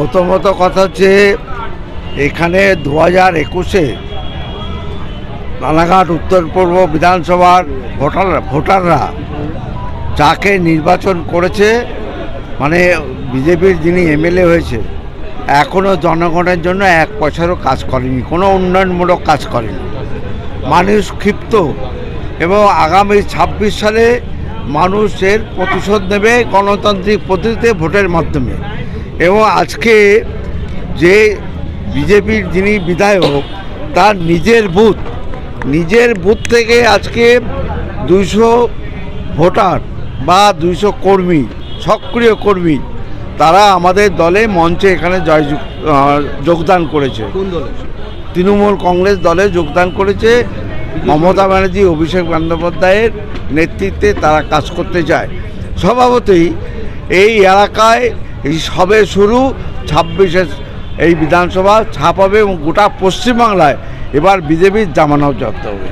প্রথমত কথা হচ্ছে, এখানে দু হাজার একুশে রানাঘাট, উত্তর পূর্ব বিধানসভার ভোটার ভোটাররা যাকে নির্বাচন করেছে মানে বিজেপির যিনি এমএলএ হয়েছে এখনও জনগণের জন্য এক পয়সারও কাজ করেনি, কোনো উন্নয়নমূলক কাজ করেনি। মানুষ ক্ষিপ্ত এবং আগামী ছাব্বিশ সালে মানুষের প্রতিশোধ নেবে গণতান্ত্রিক পদ্ধতিতে ভোটের মাধ্যমে। এবং আজকে যে বিজেপির যিনি বিধায়ক তার নিজের বুথ নিজের বুথ থেকে আজকে দুইশো ভোটার বা দুইশো কর্মী সক্রিয় কর্মী তারা আমাদের দলে মঞ্চে এখানে জয় যোগদান করেছে। তৃণমূল কংগ্রেস দলে যোগদান করেছে। মমতা ব্যানার্জি অভিষেক বন্দ্যোপাধ্যায়ের নেতৃত্বে তারা কাজ করতে চায় স্বভাবতই এই এলাকায় এই সবে শুরু, ছাব্বিশে এই বিধানসভা ছাপাবে এবং গোটা পশ্চিমবাংলায় এবার বিজেপির জামানাও জব্দ হবে।